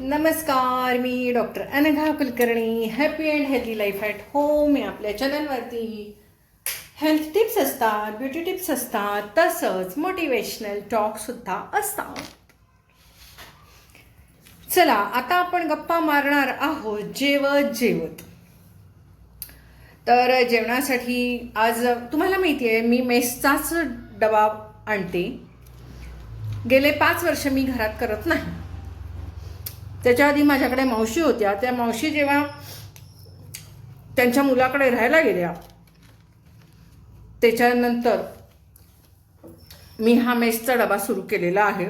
नमस्कार मी doctor Anagha Kulkarni happy and healthy life at home या आपल्या चॅनलवरती हेल्थ टिप्स असतात ब्युटी टिप्स असतात तसंच मोटिवेशनल टॉकसुद्धा असतात. चला आता आपण गप्पा मारणार आहोत जेवत जेवत. तर जेवणासाठी आज तुम्हाला माहिती आहे मी मेसचाच डबा आणते. गेले पाच वर्ष मी घरात करत नाही. त्याच्या आधी माझ्याकडे मावशी होत्या. त्या मावशी जेव्हा त्यांच्या मुलाकडे राहायला गेल्या त्याच्यानंतर मी हा मेसचा डबा सुरू केलेला आहे.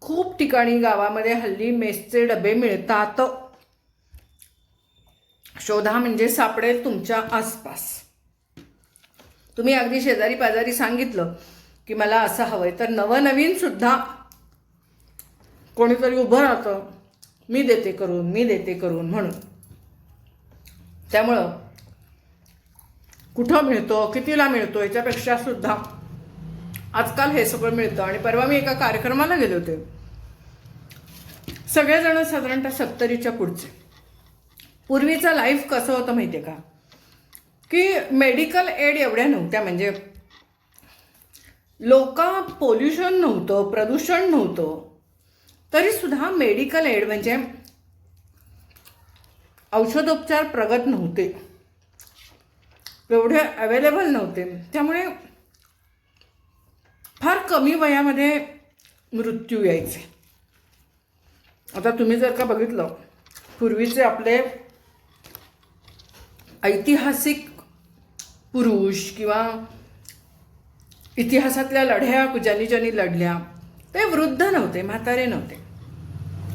खूप ठिकाणी गावामध्ये हल्ली मेसचे डबे मिळतात. शोधा म्हणजे सापडेल तुमच्या आसपास. तुम्ही अगदी शेजारी पाजारी सांगितलं की मला असं हवंय. तर नवनवीन सुद्धा कोणीतरी उभं राहतं. मी देते करून मी देते करून म्हणून. त्यामुळं कुठं मिळतो कितीला मिळतो याच्यापेक्षा सुद्धा आजकाल हे सगळं मिळतं. आणि परवा मी एका कार्यक्रमाला गेले होते. सगळेजण साधारणतः सत्तरीच्या पुढचे. पूर्वीचं लाईफ कसं होतं माहिती आहे का? की मेडिकल एड एवढ्या नव्हत्या. म्हणजे लोक पोल्युशन नव्हतं प्रदूषण नव्हतं. तरी सुद्धा मेडिकल एड म्हणजे औषधोपचार प्रगत नव्हते. एवढे अवेलेबल नव्हते. त्यामुळे फार कमी वयामध्ये मृत्यू यायचे. आता तुम्ही जर का बघितलं पूर्वीचे आपले ऐतिहासिक पुरुष किंवा इतिहासातल्या लढ्या ज्यांनी ज्यांनी लढल्या ते वृद्ध नव्हते म्हातारे नव्हते.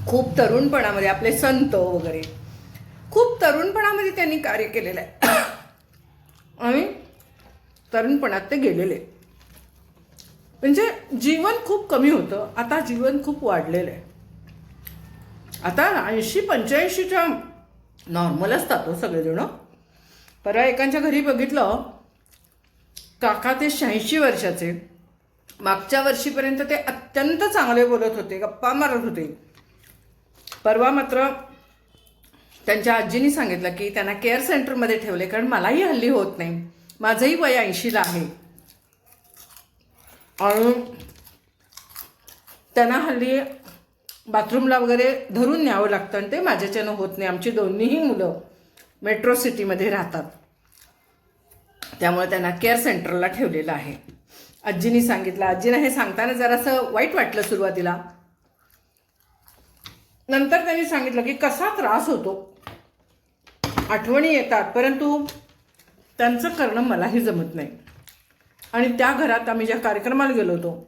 खूप तरुणपणामध्ये आपले संत वगैरे. खूप तरुणपणामध्ये त्यांनी कार्य केलेलं आहे. आणि तरुणपणात ते गेलेले. म्हणजे जीवन खूप कमी होतं आता जीवन खूप वाढलेलं आहे. आता ऐंशी पंच्याऐंशीच्या नॉर्मल असतात हो सगळेजण. परवा एकांच्या घरी बघितलं काका ते शहाऐंशी वर्षाचे. मागच्या वर्षीपर्यंत ते अत्यंत चांगले बोलत होते गप्पा मारत होते. परवा मात्र त्यांच्या आजीनी सांगितलं की त्यांना केअर सेंटरमध्ये ठेवले कारण मलाही हल्ली होत नाही. माझंही वय ऐंशीला आहे. आणि त्यांना हल्ली बाथरूमला वगैरे धरून न्यावं लागतं आणि ते माझ्याच्यानं होत नाही. आमची दोन्हीही मुलं मेट्रो सिटीमध्ये राहतात. त्यामुळे त्यांना केअर सेंटरला ठेवलेलं आहे. आजीनी सांगितलं. आजीनं हे सांगताना जरासं वाईट वाटलं सुरुवातीला. नंतर त्यांनी सांगितलं की कसा त्रास होतो. आठवणी येतात परंतु त्यांचं करणं मलाही जमत नाही. आणि त्या घरात आम्ही ज्या कार्यक्रमाला गेलो होतो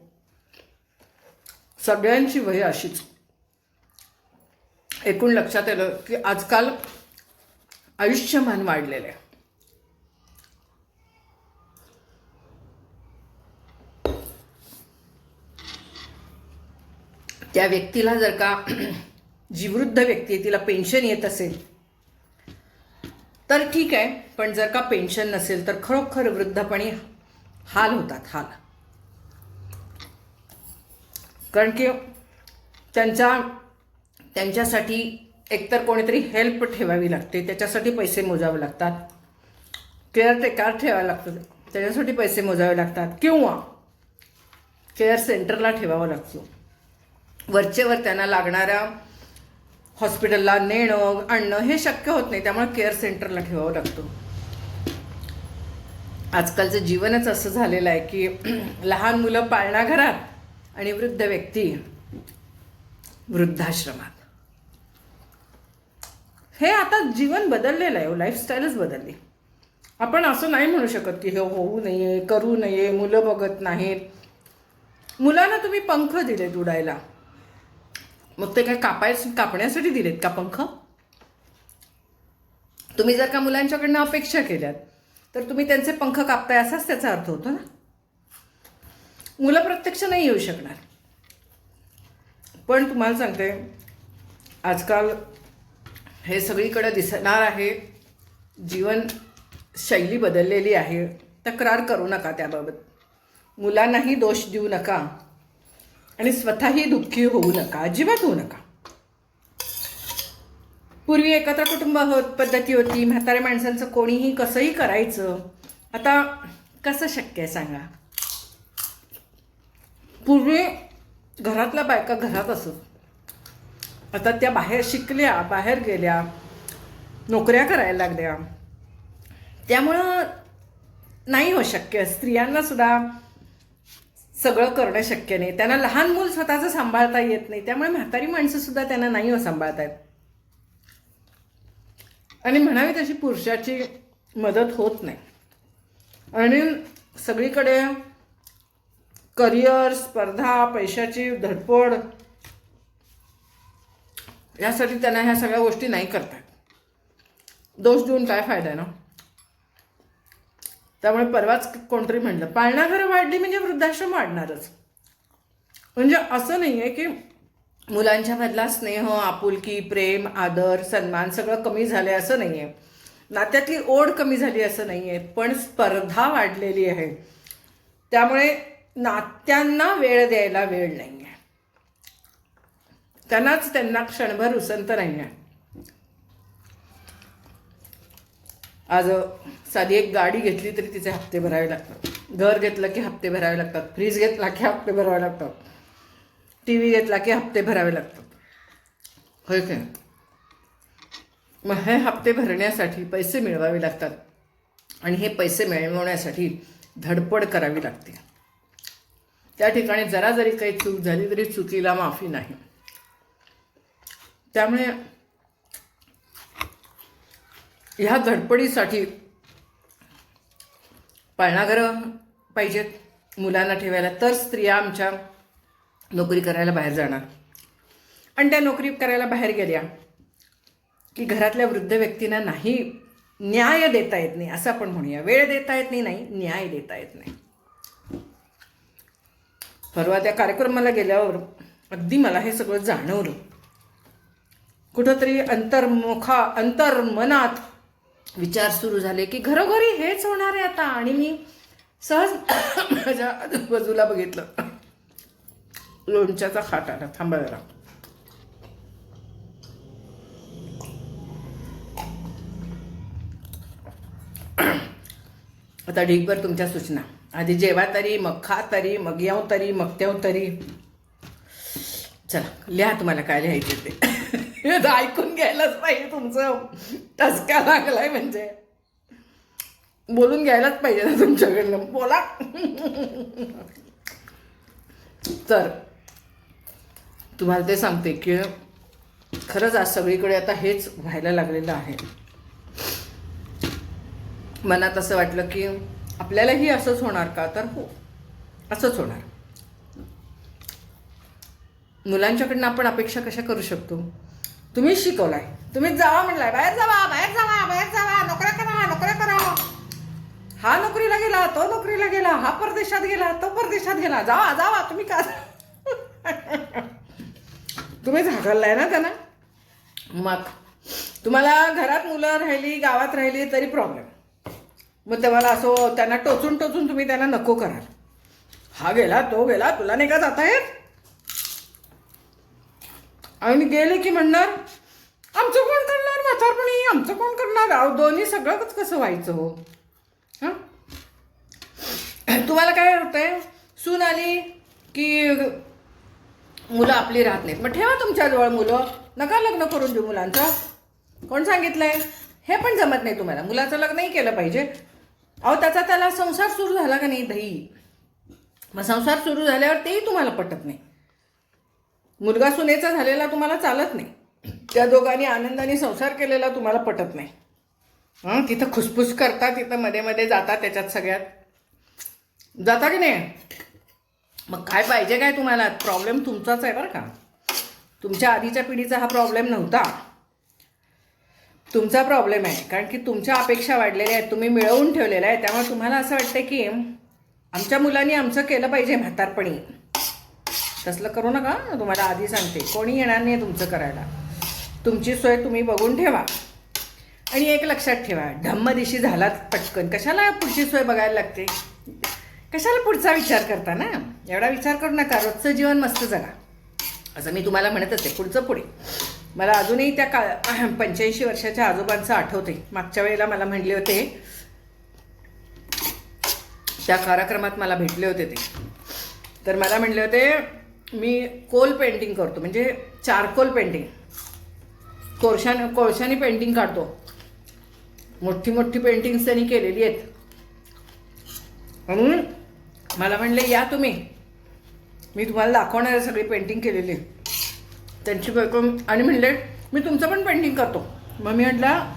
सगळ्यांची वय अशीच. एकूण लक्षात आलं की आजकाल आयुष्यमान वाढलेलं आहे. त्या व्यक्तीला जर का जी वृद्ध व्यक्ती आहे तिला पेन्शन येत असेल तर ठीक आहे. पण जर का पेन्शन नसेल तर खरोखर वृद्धपणी हाल होतात हाल. कारण की त्यांच्या त्यांच्यासाठी एकतर कोणीतरी हेल्प ठेवावी लागते त्याच्यासाठी पैसे मोजावे लागतात. केअर टेकार ठेवावं लागतं त्याच्यासाठी पैसे मोजावे लागतात. किंवा केअर सेंटरला ठेवावं लागतो. वरचेवर त्यांना लागणाऱ्या हॉस्पिटलला नेणं आणणं हे शक्य होत नाही. त्यामुळे केअर सेंटरला ठेवावं लागतं. आजकालचं जीवनच असं झालेलं आहे की लहान मुलं पाळणा घरात आणि वृद्ध व्यक्ती वृद्धाश्रमात. हे आता जीवन बदललेलं आहे हो, लाईफस्टाईलच बदलली. आपण असं नाही म्हणू शकत की हे होऊ नये करू नये मुलं बघत नाहीत. मुलांना तुम्ही पंख दिलेत उडायला मग ते काय कापाय कापण्यासाठी दिलेत का पंख? तुम्ही जर का मुलांच्याकडनं अपेक्षा केल्यात तर तुम्ही त्यांचे पंख कापताय असाच त्याचा अर्थ होतो ना. मुलं प्रत्यक्ष नाही येऊ शकणार. पण तुम्हाला सांगते आजकाल हे सगळीकडे दिसणार आहे जीवन शैली बदललेली आहे. तक्रार करू नका त्याबाबत. मुलांनाही दोष देऊ नका. आणि स्वतःही दुःखी होऊ नका अजिबात होऊ नका. पूर्वी एकत्र कुटुंब होत पद्धती होती म्हाताऱ्या माणसांचं कोणीही कसंही करायचं. आता कसं शक्य आहे सांगा? पूर्वी घरातल्या बायका घरात असत. आता त्या बाहेर शिकल्या बाहेर गेल्या नोकऱ्या करायला लागल्या. त्यामुळं नाही हो शक्य. स्त्रियांना सुद्धा सगळं करणं शक्य नाही. त्यांना लहान मूल स्वतःचं सांभाळता येत नाही. त्यामुळे म्हातारी माणसं सुद्धा त्यांना नाही हो सांभाळता येत आणि म्हणावी तशी पुरुषाची मदत होत नाही. आणि सगळीकडे करिअर स्पर्धा पैशाची धडपड यासाठी त्यांना ह्या सगळ्या गोष्टी नाही करतात दोष देऊन काय फायदा आहे ना? त्यामुळे परवाच कोणतरी म्हणलं. पाळणाघरं वाढली म्हणजे वृद्धाश्रम वाढणारच. म्हणजे असं नाही आहे की मुलांच्या मधला स्नेह आपुलकी प्रेम आदर सन्मान सगळं कमी झालं आहे असं नाही आहे नात्यातली ओढ कमी झाली असं नाही आहे पण स्पर्धा वाढलेली आहे. त्यामुळे नात्यांना वेळ द्यायला वेळ नाही आहे त्यांनाच त्यांना क्षणभर उसंत नाही आहे आज साधी एक गाडी घेतली तरी तिचे हप्ते भरावे लागतात. घर घेतलं की हप्ते भरावे लागतात. फ्रीज घेतला की हप्ते भरावे लागतात. टी व्ही घेतला की हप्ते भरावे लागतात. होय काय मग हे हप्ते भरण्यासाठी पैसे मिळवावे लागतात. आणि हे पैसे मिळवण्यासाठी धडपड करावी लागते. त्या ठिकाणी जरा जरी काही चूक झाली तरी चुकीला माफी नाही. त्यामुळे ह्या धडपडीसाठी पाळणाघरं पाहिजेत मुलांना ठेवायला. तर स्त्रिया आमच्या नोकरी करायला बाहेर जाणार. आणि त्या नोकरी करायला बाहेर गेल्या की घरातल्या वृद्ध व्यक्तींना नाही न्याय देता येत नाही असं आपण म्हणूया. वेळ देता येत नाही नाही न्याय देता येत नाही. परवा त्या कार्यक्रमाला गेल्यावर अगदी मला हे सगळं जाणवलं. कुठंतरी अंतर्मुखा अंतर्मनात विचार सुरू झाले की घरोघरी हेच होणार आहे आता. आणि मी सहज माझ्या आजूबाजूला बघितलं. लोणच्याचा खाट आला थांबा जरा आता ढीकभर तुमच्या सूचना. आधी जेवा तरी मग खा तरी मग येऊ तरी मग तेव तरी. चला लिहा तुम्हाला काय लिहायचे ते. ऐकून घ्यायलाच पाहिजे तुमचं. टसका लागलाय म्हणजे. बोलून घ्यायलाच पाहिजे ना तुमच्याकडनं. बोला. तर तुम्हाला ते सांगते की खरंच आज सगळीकडे आता हेच व्हायला लागलेलं आहे. मनात असं वाटलं की आपल्यालाही असंच होणार का? तर हो असंच होणार. मुलांच्याकडनं आपण अपेक्षा कशा करू शकतो? तुम्हीच शिकवलाय. तुम्हीच जावा म्हणलाय बाहेर जावा बाहेर जावा बाहेर जावा नोकऱ्या करा नोकऱ्या करा. हा नोकरीला गेला तो नोकरीला गेला हा परदेशात गेला तो परदेशात गेला. जावा जावा तुम्ही का तुम्ही झाकललाय ना त्यांना? मग तुम्हाला घरात मुलं राहिली गावात राहिली तरी प्रॉब्लेम मग तेव्हा असं त्यांना टोचून टोचून तुम्ही त्यांना नको कराल. हा गेला तो गेला तुला नाही का जाता येत? आणि गेले की म्हणणार आमचं कोण करणार? म्हातारपणी आमचं कोण करणार? अहो दोन्ही सगळंच कसं व्हायचं हो? हां? तुम्हाला काय होतंय सून आली की मुलं आपली राहत नाहीत. मग ठेवा तुमच्याजवळ मुलं. नका लग्न करून देऊ मुलांचं. कोण सांगितलं आहे हे पण जमत नाही तुम्हाला. मुलाचं लग्नही केलं पाहिजे. अहो त्याचा त्याला संसार सुरू झाला का नाही दही? मग संसार सुरू झाल्यावर तेही तुम्हाला पटत नाही. मुलगा सुनेचा झालेला तुम्हाला चालत नाही. त्या दोघांनी आनंदाने संसार केलेला तुम्हाला पटत नाही. हां तिथं खुसफुस करता तिथं मध्ये मध्ये जाता त्याच्यात सगळ्यात. जाता की नाही? मग काय पाहिजे काय तुम्हाला? प्रॉब्लेम तुमचाच आहे बरं का. तुमच्या आधीच्या पिढीचा हा प्रॉब्लेम नव्हता. तुमचा प्रॉब्लेम आहे. कारण की तुमच्या अपेक्षा वाढलेल्या आहेत तुम्ही मिळवून ठेवलेल्या आहे त्यामुळे तुम्हाला असं वाटतं की आमच्या मुलांनी आमचं केलं पाहिजे म्हातारपणी. तसलं करू नका तुम्हाला आधी सांगते. कोणी येणार नाही तुमचं करायला. तुमची सोय तुम्ही बघून ठेवा. आणि एक लक्षात ठेवा धम्मदिशी झालात पटकन. कशाला पुढची सोय बघायला लागते? कशाला पुढचा विचार करता ना? एवढा विचार करू नका रोजचं जीवन मस्त जगा. असं मी तुम्हाला म्हणत असते पुढचं पुढे. मला अजूनही त्या का पंच्याऐंशी वर्षाच्या आजोबांचं आठवते मागच्या वेळेला मला म्हणले होते त्या कार्यक्रमात मला भेटले होते ते. तर मला म्हणले होते मी कोल पेंटिंग करतो म्हणजे चारकोल पेंटिंग. कोळशाने कोळशाने पेंटिंग काढतो. मोठी मोठी पेंटिंग्स त्यांनी केलेली आहेत. म्हणून मला म्हणले या तुम्ही. मी तुम्हाला दाखवणार आहे सगळी पेंटिंग केलेली. त्यांची बायको आणि म्हणले मी तुमचं पण पेंटिंग करतो. मग मी म्हटलं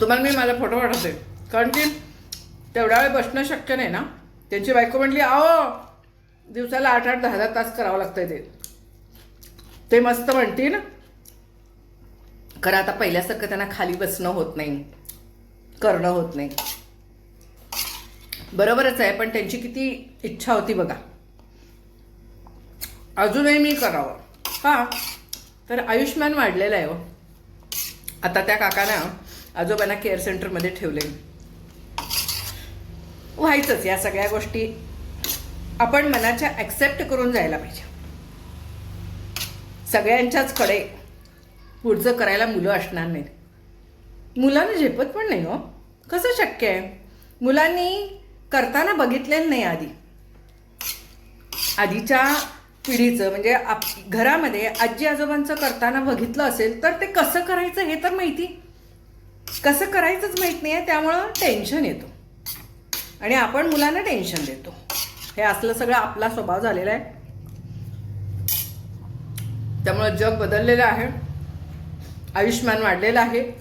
तुम्हाला मी माझा फोटो पाठवते. कारण की तेवढा वेळ बसणं शक्य नाही ना. त्यांची बायको म्हटली आहो दिवसाला आठ आठ दहा दहा तास करावं लागतंय ते. ते मस्त म्हणतील. खरं आता पहिल्यासारखं त्यांना खाली बसणं होत नाही. करणं होत नाही. बरोबरच आहे पण त्यांची किती इच्छा होती बघा. अजूनही मी करावं. का तर आयुष्यमान वाढलेलं आहे हो. आता त्या काकांना आजोबांना केअर सेंटरमध्ये ठेवले व्हायचंच या सगळ्या गोष्टी. आपण मनाच्या ॲक्सेप्ट करून जायला पाहिजे. सगळ्यांच्याच कडे पुढचं करायला मुलं असणार नाहीत. मुलांना झेपत पण नाही हो. कसं शक्य आहे? मुलांनी करताना बघितलेलं नाही आधी. आधीच्या पिढीचं म्हणजे आप घरामध्ये आजी आजोबांचं करताना बघितलं असेल तर ते कसं करायचं हे तर माहिती. कसं करायचंच माहीत नाही आहे त्यामुळं टेन्शन येतो. आणि आपण मुलांना टेन्शन देतो. हे असलं सगळं आपला स्वभाव झालेला आहे. त्यामुळं जग बदललेलं आहे. आयुष्यमान वाढलेलं आहे.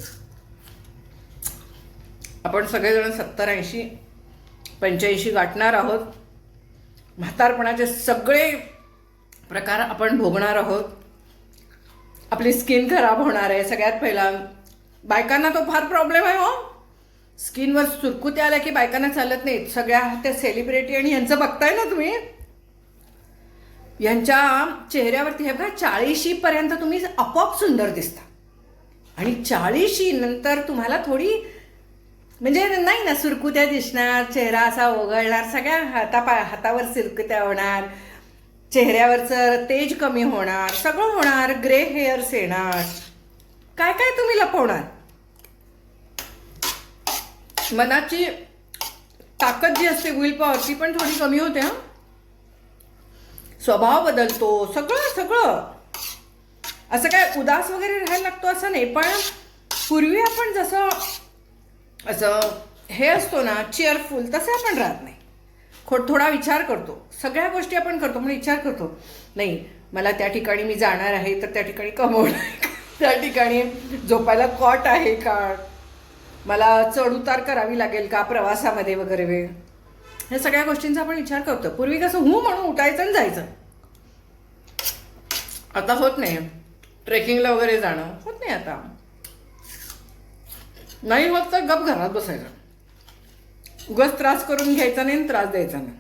आपण सगळेजण सत्तर ऐंशी पंच्याऐंशी गाठणार आहोत. म्हातारपणाचे सगळे प्रकार आपण भोगणार आहोत. आपली स्किन खराब होणार आहे सगळ्यात पहिला. बायकांना तो फार प्रॉब्लेम आहे हो. स्किनवर सुरकुत्या आल्या की बायकांना चालत नाहीत. सगळ्या त्या सेलिब्रिटी आणि यांचं बघताय ना तुम्ही? यांच्या चेहऱ्यावरती हे बघा चाळीशीपर्यंत तुम्ही आपोआप सुंदर दिसता. आणि चाळीशी नंतर तुम्हाला थोडी म्हणजे नाही ना सुरकुत्या दिसणार चेहरा असा ओघळणार सगळ्या हातापा हातावर सुरकुत्या होणार चेहऱ्यावरचं तेज कमी होणार सगळं होणार ग्रे हेअर्स येणार. काय काय तुम्ही लपवणार? मनाची ताकद जी असते विल पॉवर ती पण थोडी कमी होते हा. स्वभाव बदलतो सगळं सगळं. असं काय उदास वगैरे राहायला लागतो असं नाही पण पूर्वी आपण जसं असं हे असतो ना चेअरफुल तसं आपण राहत नाही. खो थोडा विचार करतो. सगळ्या गोष्टी आपण करतो म्हणून विचार करतो. नाही मला त्या ठिकाणी मी जाणार आहे तर त्या ठिकाणी कमवणार आहे. त्या ठिकाणी झोपायला कॉट आहे का? मला चढउतार करावी लागेल का प्रवासामध्ये वगैरे वेळ? ह्या सगळ्या गोष्टींचा आपण विचार करतो. पूर्वी कसं हू म्हणून उठायचं आणि जायचं. आता होत नाही. ट्रेकिंगला वगैरे जाणं होत नाही आता. नाही होत तर गप घरात बसायचं. उगाच त्रास करून घ्यायचा नाही आणि त्रास द्यायचा नाही.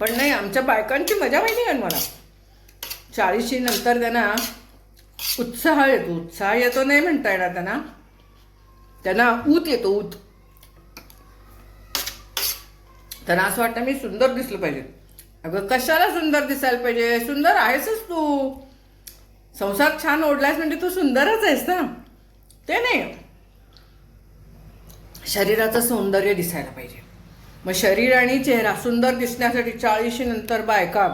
पण नाही आमच्या बायकांची मजा माहिती आहे मला चाळीशी नंतर त्यांना उत्साह येतो. उत्साह येतो नाही म्हणता येणार त्यांना. त्यांना ऊत येतो ऊत. त्यांना असं वाटतं मी सुंदर दिसलं पाहिजे. अगं कशाला सुंदर दिसायला पाहिजे? सुंदर आहेसच तू. संसार छान ओढलास म्हणजे तू सुंदरच आहेस ना? ते नाही. शरीराचं सौंदर्य दिसायला पाहिजे. मग शरीर आणि चेहरा सुंदर दिसण्यासाठी चाळीशी नंतर बायका.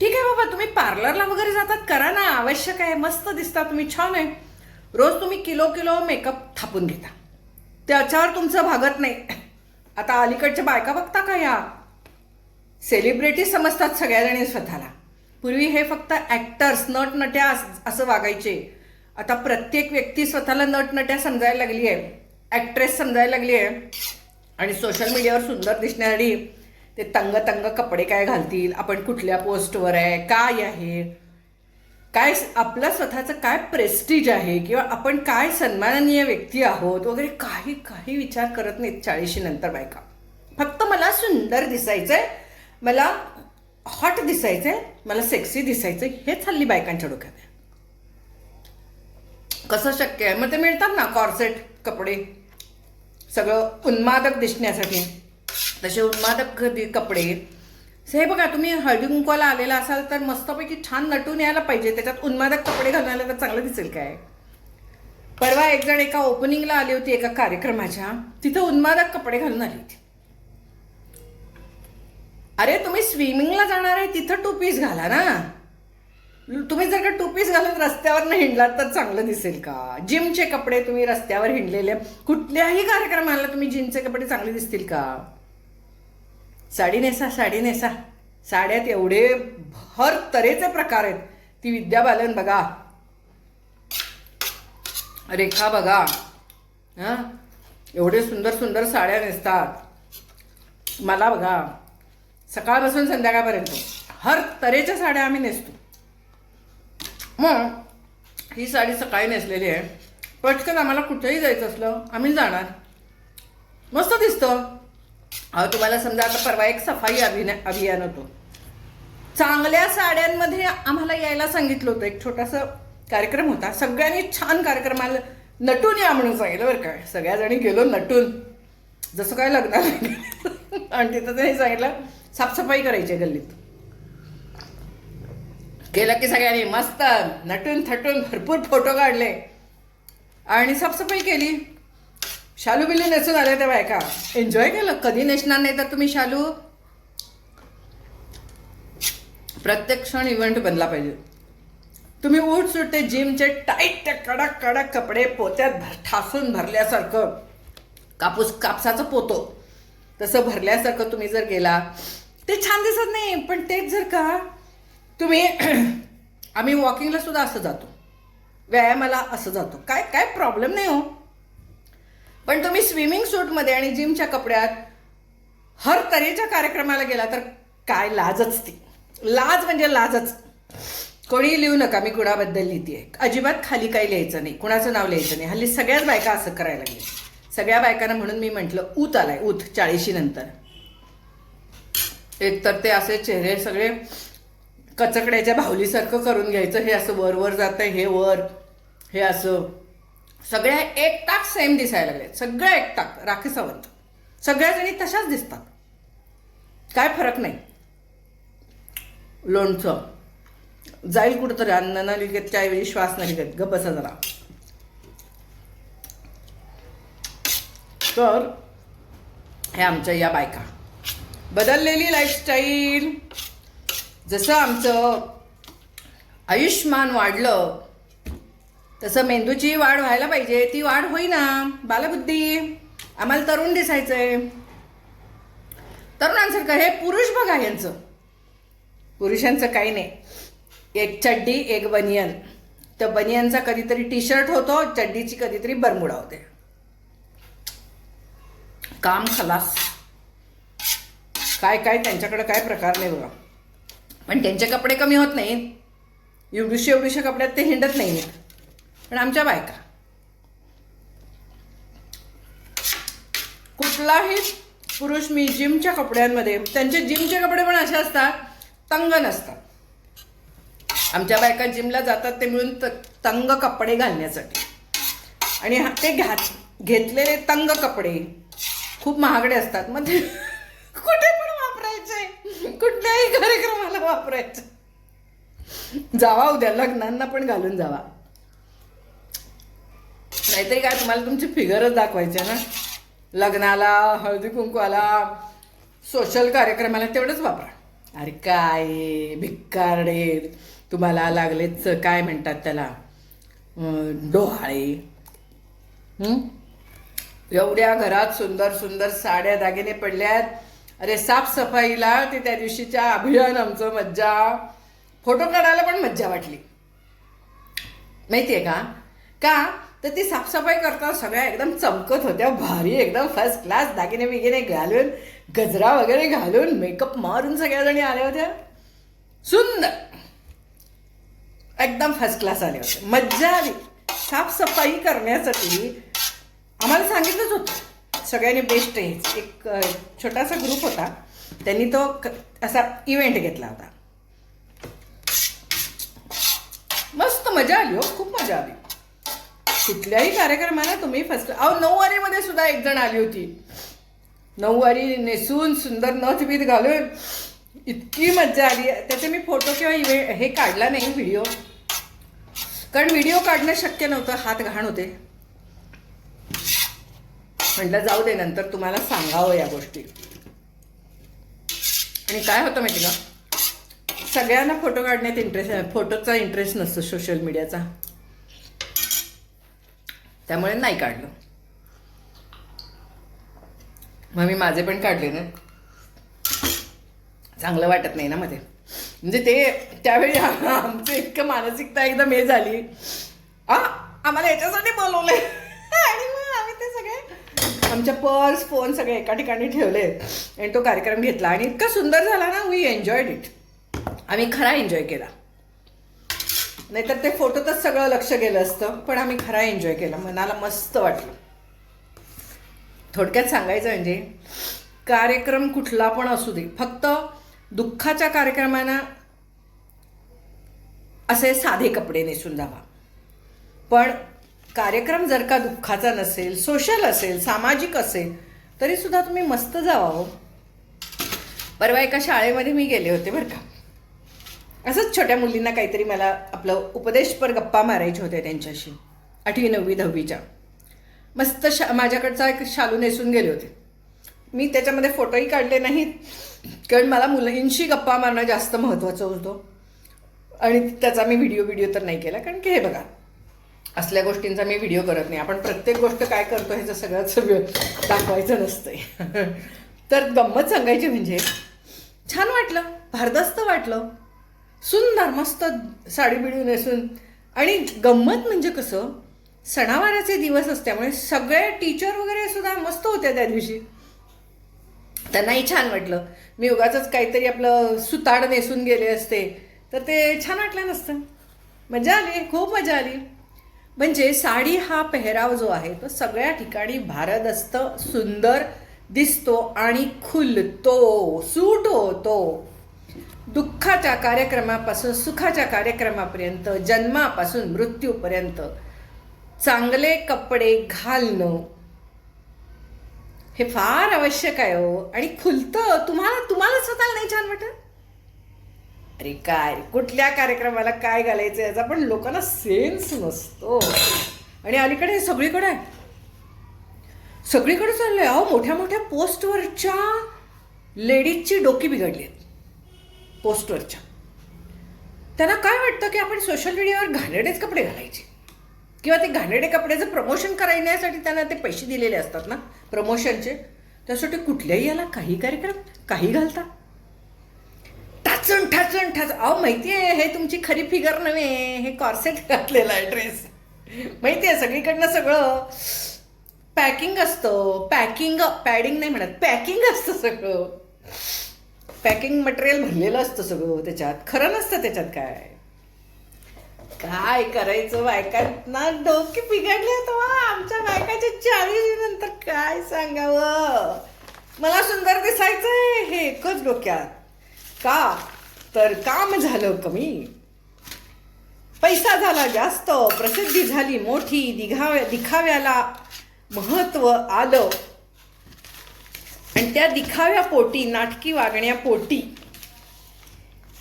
ठीक आहे बाबा तुम्ही पार्लरला वगैरे जातात करा ना. आवश्यक आहे. मस्त दिसता तुम्ही छान आहे. रोज तुम्ही किलो किलो मेकअप थापून घेता. त्याच्यावर तुमचं भागत नाही. आता अलीकडच्या बायका बघता का या? सेलिब्रिटी समजतात सगळ्याजणी स्वतःला. पूर्वी हे फक्त ॲक्टर्स नटनट्या असं वागायचे. आता प्रत्येक व्यक्ती स्वतःला नटनट्या समजायला लागली आहे. ॲक्ट्रेस समजायला लागली आहे. आणि सोशल मीडियावर सुंदर दिसण्यासाठी ते तंग तंग कपडे काय घालतील? आपण कुठल्या पोस्टवर आहे? काय आहे? काय आपला आपलं स्वतःचं काय प्रेस्टिज आहे किंवा आपण काय सन्माननीय व्यक्ती आहोत वगैरे काही काही विचार करत नाहीत चाळीशी नंतर बायका. फक्त मला सुंदर दिसायचंय मला हॉट दिसायचंय मला सेक्सी दिसायचं हेच हल्ली बायकांच्या डोक्यात आहे. कसं शक्य आहे? मग ते मिळतात ना कॉर्सेट कपडे. सगळं उन्मादक दिसण्यासाठी. तसे उन्मादक कपडे हे बघा तुम्ही हळदी कुंकवाला आलेला असाल तर मस्तपैकी छान नटून यायला पाहिजे. त्याच्यात उन्मादक कपडे घालायला आले तर चांगलं दिसेल काय? परवा एक जण एका ओपनिंगला आली होती एका कार्यक्रमाच्या. तिथं उन्मादक कपडे घालून आली होती. अरे तुम्ही स्विमिंगला जाणार आहे तिथं टू पीस घाला ना. तुम्ही जर का टू पीस घालून रस्त्यावर हिंडलात तर चांगलं दिसेल का? जिमचे कपडे तुम्ही रस्त्यावर हिंडलेले. कुठल्याही कार्यक्रमाला तुम्ही जिमचे कपडे चांगले दिसतील का? साडी नेसा साडी नेसा. साड्यात एवढे हर तऱ्हेचे प्रकार आहेत. ती विद्या बालन बघा. रेखा बघा. हां? एवढे सुंदर सुंदर साड्या नेसतात. मला बघा. सकाळपासून संध्याकाळपर्यंत हर तऱ्हेच्या साड्या आम्ही नेसतो. मग ही साडी सकाळी नेसलेली आहे. पटकन आम्हाला कुठेही जायचं असलं आम्ही जाणार. मस्त दिसतं. अहो तुम्हाला समजा आता परवा एक सफाई अभिनय अभियान होतो. चांगल्या साड्यांमध्ये आम्हाला यायला सांगितलं होतं. एक छोटासा कार्यक्रम होता. सगळ्यांनी छान कार्यक्रमाला नटून या म्हणून सांगितलं बरं काय सगळ्या जणी गेलो नटून. जसं काय लग्नाला आणि तिथं त्यांनी सांगितलं साफसफाई करायची आहे गल्लीत. केलं की सगळ्यांनी. मस्त. नटून थटून भरपूर फोटो काढले. आणि साफसफाई केली. शालू बिलू नेसून आले त्या बायका. एन्जॉय केलं? कधी नेसणार नाही तर तुम्ही शालू? प्रत्येक क्षण इव्हेंट बनला पाहिजे. तुम्ही उठ सुटते जिमचे टाईट कडक कडक कपडे पोत्यात भर ठासून भरल्यासारखं. कापूस कापसाचं पोतो. तसं भरल्यासारखं तुम्ही जर गेला ते छान दिसत नाही पण तेच जर का तुम्ही आम्ही वॉकिंगला सुद्धा असं जातो. व्यायामाला असं जातो. काय काय प्रॉब्लेम नाही हो. पण तुम्ही स्विमिंग सूटमध्ये आणि जिमच्या कपड्यात हर तऱ्हेच्या कार्यक्रमाला गेला तर काय लाजच ती. लाज म्हणजे लाजच. कोणी लिहू नका मी कुणाबद्दल लिहिते अजिबात खाली काही लिहायचं नाही. कुणाचं नाव लिहायचं नाही. हल्ली सगळ्याच बायका असं करायला लागले सगळ्या बायकांना म्हणून मी म्हटलं ऊत आलाय ऊत चाळीशी नंतर. एक तर ते असे चेहरे सगळे कचकड्याच्या भावलीसारखं करून घ्यायचं. हे असं वर वर जातं हे वर हे असं. सगळ्या एकटाक सेम दिसायला लागले सगळ्या एक टाक राखी सावंत. सगळ्या जणी तशाच दिसतात. काय फरक नाही. लोणचं. जाईल कुठंतरी. अन्न न लिहित त्यावेळी श्वास न लिहित ग बसा जरा. तर हे आमच्या या बायका. बदललेली लाईफस्टाईल जसं आमचं आयुष्मान वाढलं तसं मेंदूची वाढ व्हायला पाहिजे ती वाढ होईना. बालबुद्धी आम्हाला तरुण दिसायचं आहे तरुणांसारखं हे पुरुष बघा यांचं. पुरुषांचं काही नाही. एक चड्डी एक बनियन. तर बनियनचा कधीतरी टी शर्ट होतो चड्डीची कधीतरी बरमुडा होते. काम खलास. काय काय त्यांच्याकडे काय प्रकार नाही बघा. पण त्यांचे कपडे कमी होत नाहीत. एवढीशे एवढीशे कपड्यात ते हिंडत नाहीत. पण आमच्या बायका. कुठलाही पुरुष मी जिमच्या कपड्यांमध्ये त्यांचे जिमचे कपडे पण असे असतात तंग नसतात. आमच्या बायका जिमला जातात ते मिळून त- तंग कपडे घालण्यासाठी. आणि हा- ते घात घेतलेले तंग कपडे खूप महागडे असतात. मग ते म्हणजे कुठे पण वापरायचे. कुठल्याही कार्यक्रमाला वापरायचे. जावा उद्या लग्नांना पण घालून जावा. नाहीतरी काय तुम्हाला तुमची फिगरच दाखवायची ना. लग्नाला हळदी कुंकवाला सोशल कार्यक्रमाला तेवढंच वापरा. अरे काय भिक्कारडे. तुम्हाला लागलेच काय म्हणतात त्याला? डोहाळे. एवढ्या घरात सुंदर सुंदर साड्या दागिने पडल्यात अरे साफसफाईला ते त्या दिवशीच्या अभियान आमचं मज्जा. फोटो काढायला पण मज्जा वाटली. माहितीये का? का? तर ती साफसफाई करताना सगळ्या एकदम चमकत होत्या. भारी एकदम फर्स्ट क्लास दागिने बिगिने घालून गजरा वगैरे घालून मेकअप मारून सगळ्या जणी आल्या होत्या. सुंदर. एकदम फर्स्ट क्लास आले होते मज्जा आली. साफसफाई करण्यासाठी आम्हाला सांगितलंच होतं. सगळ्यांनी बेस्ट आहे. एक छोटासा ग्रुप होता. त्यांनी तो असा इव्हेंट घेतला होता. मस्त मजा आली हो. खूप मजा आली. कुठल्याही कार्यक्रमाला तुम्ही फर्स्ट अहो नऊवारीमध्ये सुद्धा एक जण आली होती. नऊवारी नेसून सुंदर नथ बीत घालून इतकी मज्जा आली. त्याचे मी फोटो किंवा इव्हे हे काढला नाही व्हिडिओ कारण व्हिडिओ काढणं शक्य नव्हतं. हात घाण होते. म्हटलं जाऊ दे नंतर तुम्हाला सांगावं या गोष्टी. आणि काय होतं माहिती का? सगळ्यांना फोटो काढण्यात इंटरेस्ट फोटोचा इंटरेस्ट नसतो सोशल मीडियाचा त्यामुळे नाही काढलं. मग मी माझे पण काढले ना. चांगलं वाटत नाही ना मध्ये. म्हणजे ते त्यावेळी आमचं इतकं मानसिकता एकदम हे झाली. आ आम्हाला याच्यासाठी बोलवले आणि मग आम्ही ते सगळे आमच्या पर्स फोन सगळे एका ठिकाणी ठेवले. आणि तो कार्यक्रम घेतला. आणि इतका सुंदर झाला ना वी एन्जॉयड इट आम्ही खरा एन्जॉय केला. नाहीतर ते फोटोतच सगळं लक्ष गेलं असतं पण आम्ही खरा एन्जॉय केला. मनाला मस्त वाटलं. थोडक्यात सांगायचं म्हणजे कार्यक्रम कुठला पण असू दे फक्त दुःखाच्या कार्यक्रमांना असे साधे कपडे नेसून जावा. पण कार्यक्रम जर का दुःखाचा नसेल सोशल असेल सामाजिक असेल तरीसुद्धा तुम्ही मस्त जावा हो. परवा एका शाळेमध्ये मी गेले होते बरं का. असंच छोट्या मुलींना काहीतरी मला आपलं उपदेशपर गप्पा मारायचे होते त्यांच्याशी आठवी नववी दहावीच्या. मस्त शा माझ्याकडचा एक शालू नेसून गेले होते. मी त्याच्यामध्ये फोटोही काढले नाहीत कारण मला मुलींशी गप्पा मारणं जास्त महत्त्वाचं होतं. आणि त्याचा मी व्हिडिओ व्हिडिओ तर नाही केला कारण की हे बघा असल्या गोष्टींचा मी व्हिडिओ करत नाही. आपण प्रत्येक गोष्ट काय करतो ह्याचं सगळंच वेळ दाखवायचं नसतंय. तर गंमत सांगायची म्हणजे छान वाटलं भारदस्त वाटलं. सुंदर मस्त साडी बिडी नेसून. आणि गंमत म्हणजे कसं सणावाराचे दिवस असल्यामुळे सगळे टीचर वगैरे सुद्धा मस्त होत्या त्या दिवशी. त्यांनाही छान वाटलं. मी उगाच काहीतरी आपलं सुताड नेसून गेले असते. तर ते छान वाटलं नसतं. मजा आली खूप मजा आली. म्हणजे साडी हा पेहराव जो आहे तो सगळ्या ठिकाणी भारदस्त सुंदर दिसतो आणि खुलतो सूट होतो. दुःखाच्या कार्यक्रमापासून सुखाच्या कार्यक्रमापर्यंत जन्मापासून मृत्यूपर्यंत चांगले कपडे घालणं हे फार आवश्यक आहे हो. आणि खुलतं तुम्हाला तुम्हाला स्वतःला नाही छान वाटत? अरे काय कुठल्या कार्यक्रमाला काय घालायचं याचा पण लोकांना सेन्स नसतो. आणि अलीकडे हे सगळीकडे आहे सगळीकडे चाललंय. अहो मोठ्या मोठ्या पोस्टवरच्या लेडीजची डोकी बिघडली आहेत. पोस्टवरच्या. त्यांना काय वाटतं की आपण सोशल मीडियावर घाणेरडेच कपडे घालायचे? किंवा ते घाणेरडे कपड्याचं प्रमोशन करण्यासाठी त्यांना ते पैसे दिलेले असतात ना प्रमोशनचे त्यासाठी कुठल्याही याला काही कार्यक्रम काही घालता. टाचण ठाचण ठाच अहो माहिती आहे हे तुमची खरी फिगर नव्हे हे कॉर्सेट घातलेला आहे ड्रेस माहिती आहे सगळीकडनं सगळं. पॅकिंग असतं पॅकिंग पॅडिंग नाही म्हणत पॅकिंग असतं सगळं. पॅकिंग मटेरियल भरलेलं असतं सगळं त्याच्यात. खरं नसतं त्याच्यात काय. काय करायचं बायकांना डोके बिघडले तेव्हा आमच्या बायकाच्या चाळीस नंतर काय सांगावं? मला सुंदर दिसायचंय हे एकच डोक्यात. का? तर काम झालं कमी. पैसा झाला जास्त. प्रसिद्धी झाली मोठी. दिघाव्या दिखाव्याला महत्त्व आलं. आणि त्या दिखाव्या पोटी नाटकी वागण्या पोटी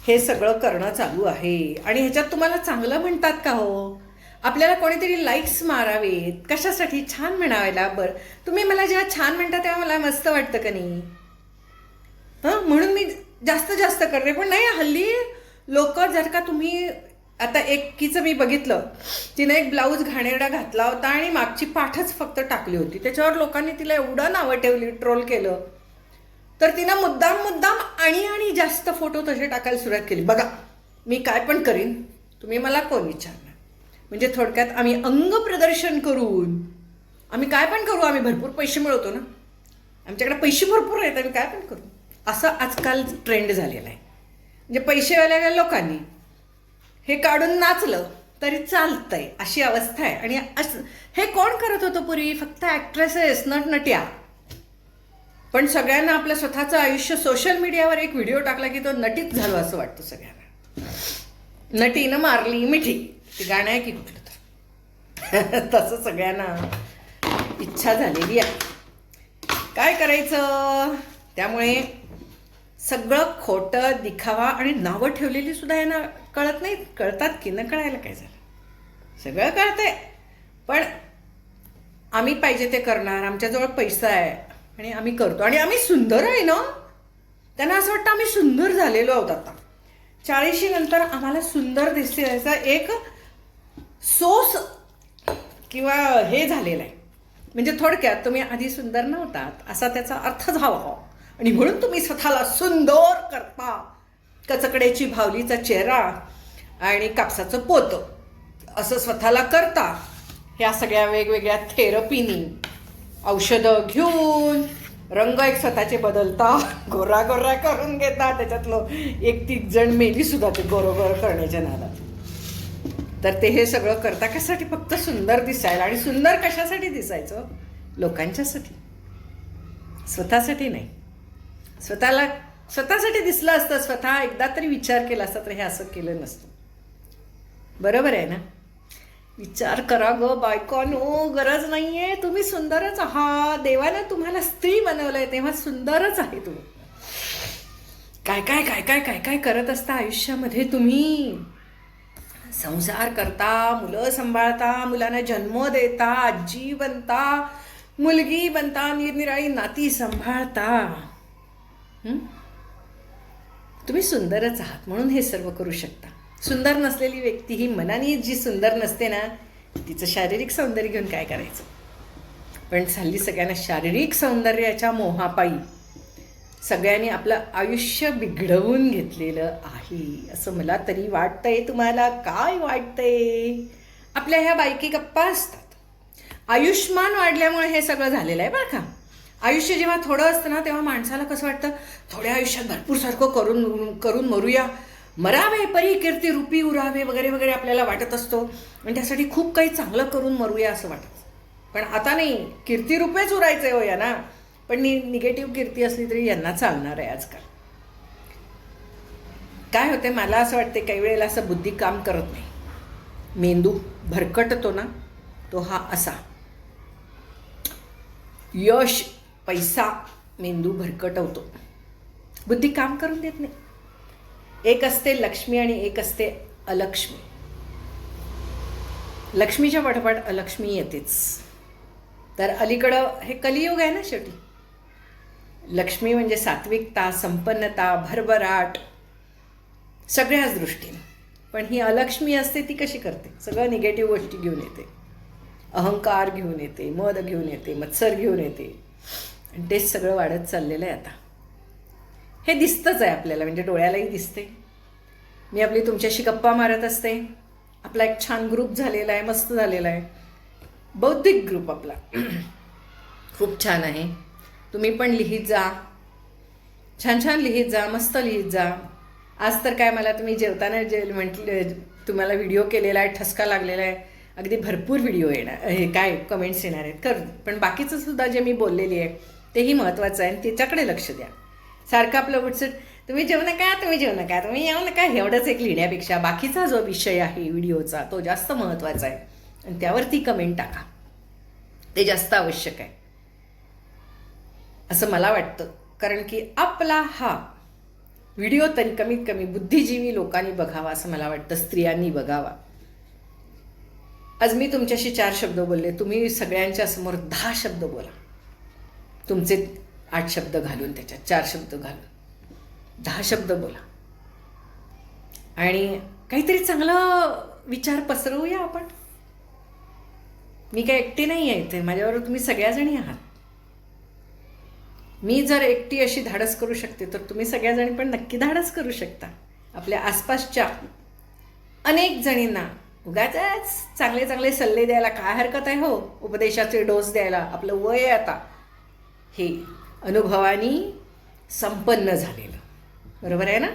हे सगळं करणं चालू आहे. आणि ह्याच्यात तुम्हाला चांगलं म्हणतात का हो? आपल्याला कोणीतरी लाईक्स मारावेत. कशासाठी छान म्हणावायला बरं. तुम्ही मला जेव्हा छान म्हणता तेव्हा मला मस्त वाटतं का नाही? हां? म्हणून मी जास्त जास्त करते. पण नाही हल्ली लोक जर का तुम्ही आता एकीचं मी बघितलं तिने एक ब्लाऊज घाणेरडा घातला होता आणि मागची पाठच फक्त टाकली होती. त्याच्यावर लोकांनी तिला एवढं नावं ठेवली ट्रोल केलं. तर तिनं मुद्दाम मुद्दाम आणि आणि जास्त फोटो तसे टाकायला सुरुवात केली. बघा मी काय पण करीन तुम्ही मला कोण विचारणार? म्हणजे थोडक्यात आम्ही अंग प्रदर्शन करून आम्ही काय पण करू आम्ही भरपूर पैसे मिळवतो ना? आमच्याकडे पैसे भरपूर आहेत आम्ही काय पण करू? असं आजकाल ट्रेंड झालेला आहे. म्हणजे पैसेवाल्या लोकांनी हे काढून नाचलं तरी चालतंय अशी अवस्था आहे. आणि असं हे कोण करत होतं पूर्वी फक्त ॲक्ट्रेसेस नटनट्या. पण सगळ्यांना आपलं स्वतःचं आयुष्य सोशल मीडियावर एक व्हिडिओ टाकला की तो नटीत झालो असं वाटतं सगळ्यांना. नटीनं मारली मिठी. ती गाणं आहे की कुठलं तर. तसं सगळ्यांना इच्छा झालेली आहे. काय करायचं? त्यामुळे सगळं खोटं दिखावा आणि नावं ठेवलेली सुद्धा यांना कळत नाही. कळतात की न कळायला काय झालं? सगळं कळतंय. पण आम्ही पाहिजे ते करणार आमच्याजवळ पैसा आहे आणि आम्ही करतो. आणि आम्ही सुंदर आहे ना? त्यांना असं वाटतं आम्ही सुंदर झालेलो आहोत आता. चाळीशी नंतर आम्हाला सुंदर दिसते याचा एक सोस किंवा हे झालेलं आहे. म्हणजे थोडक्यात तुम्ही आधी सुंदर नव्हतात असा त्याचा अर्थ झाला. आणि म्हणून तुम्ही स्वतःला सुंदर करता. कचकड्याची भावलीचा चेहरा आणि कापसाचं पोतं. असं स्वतःला करता. ह्या सगळ्या वेगवेगळ्या थेरपीनी औषधं घेऊन रंग एक स्वतःचे बदलता. गोरा गोरा करून घेता. त्याच्यातलं एक तीन जण मेली सुद्धा ते गोरोगोर करण्याच्या नादात. तर ते हे सगळं करता कशासाठी? फक्त सुंदर दिसायला. आणि सुंदर कशासाठी दिसायचं? लोकांच्यासाठी. स्वतःसाठी नाही. स्वतःला स्वतःसाठी दिसलं असतं स्वतः एकदा तरी विचार केला असता तर हे असं केलं नसतं. बरोबर आहे ना? विचार करा ग बायकोनो गरज नाही आहे तुम्ही सुंदरच आहात. देवानं तुम्हाला स्त्री बनवलं आहे तेव्हा सुंदरच आहे तुम्ही काय काय काय काय काय काय करत असता आयुष्यामध्ये तुम्ही? संसार करता मुलं सांभाळता मुलांना जन्म देता आजी बनता मुलगी बनता निरनिराळी नाती सांभाळता. तुम्ही सुंदरच आहात म्हणून हे सर्व करू शकता. सुंदर नसलेली व्यक्ती ही मनाने जी सुंदर नसते ना तिचं शारीरिक सौंदर्य घेऊन काय करायचं? पण हल्ली सगळ्यांना शारीरिक सौंदर्याच्या मोहापायी. सगळ्यांनी आपलं आयुष्य बिघडवून घेतलेलं आहे. असं मला तरी वाटतंय. तुम्हाला काय वाटतंय? आपल्या ह्या बायकी गप्पा असतात. आयुष्मान वाढल्यामुळे हे सगळं झालेलं आहे बरं का? आयुष्य जेव्हा थोडं असतं ना तेव्हा माणसाला कसं वाटतं थोड्या आयुष्यात भरपूर सारखं करून करून मरूया. मरावे परी कीर्ती रुपी उरावे वगैरे वगैरे आपल्याला वाटत असतो. आणि त्यासाठी खूप काही चांगलं करून मरूया असं वाटतं. पण आता नाही कीर्ती रुपेच उरायचे हो या ना पण नि निगेटिव्ह कीर्ती असली तरी यांना चालणार आहे आजकाल. काय होते मला असं वाटते काही वेळेला असं बुद्धी काम करत नाही. मेंदू भरकटतो ना तो हा असा. यश पैसा मेंदू भरकटवतो. बुद्धी काम करून देत नाही. एक असते लक्ष्मी आणि एक असते अलक्ष्मी. लक्ष्मीच्या पटपट अलक्ष्मी येतेच. तर अलीकडं हे कलियुग आहे ना शेवटी. लक्ष्मी म्हणजे सात्विकता संपन्नता भरभराट सगळ्याच दृष्टीने. पण ही अलक्ष्मी असते ती कशी करते? सगळं निगेटिव्ह गोष्टी घेऊन येते. अहंकार घेऊन येते मद घेऊन येते मत्सर घेऊन येते. आणि तेच सगळं वाढत चाललेलं आहे आता. हे दिसतंच आहे आपल्याला म्हणजे डोळ्यालाही दिसते मी आपली तुमच्याशी गप्पा मारत असते. आपला एक छान ग्रुप झालेला आहे मस्त झालेला आहे. बौद्धिक ग्रुप आपला. खूप छान आहे. तुम्ही पण लिहित जा. छान छान लिहित जा मस्त लिहित जा. आज तर काय मला तुम्ही जेवताना जे म्हटले तुम्हाला व्हिडिओ केलेला आहे ठसका लागलेला आहे. अगदी भरपूर व्हिडिओ येणार हे काय कमेंट्स येणार आहेत. कर पण बाकीचं सुद्धा जे मी बोललेली आहे तेही महत्त्वाचं आहे. आणि त्याच्याकडे लक्ष द्या. सारखं आपलं उठसट तुम्ही जेवू नका तुम्ही जेवू नका तुम्ही येऊ नका एवढंच एक लिहिण्यापेक्षा बाकीचा जो विषय आहे व्हिडिओचा तो जास्त महत्त्वाचा आहे. आणि त्यावरती कमेंट टाका. ते जास्त आवश्यक आहे. असं मला वाटतं. कारण की आपला हा व्हिडिओ तरी कमीत कमी बुद्धिजीवी लोकांनी बघावा असं मला वाटतं. स्त्रियांनी बघावा. आज मी तुमच्याशी चार शब्द बोलले. तुम्ही सगळ्यांच्या समोर दहा शब्द बोला. तुमचे आठ शब्द घालून त्याच्यात चार शब्द घालून. दहा शब्द बोला. आणि काहीतरी चांगलं विचार पसरवूया आपण. मी काय एकटी नाही आहे इथे माझ्याबरोबर तुम्ही सगळ्याजणी आहात. मी जर एकटी अशी धाडस करू शकते तर तुम्ही सगळ्याजणी पण नक्की धाडस करू शकता. आपल्या आसपासच्या अनेक जणींना उगाच चांगले चांगले सल्ले द्यायला काय हरकत आहे हो? उपदेशाचे डोस द्यायला आपलं वय आहे आता. हे अनुभवानी संपन्न झालेलं. बरोबर आहे ना?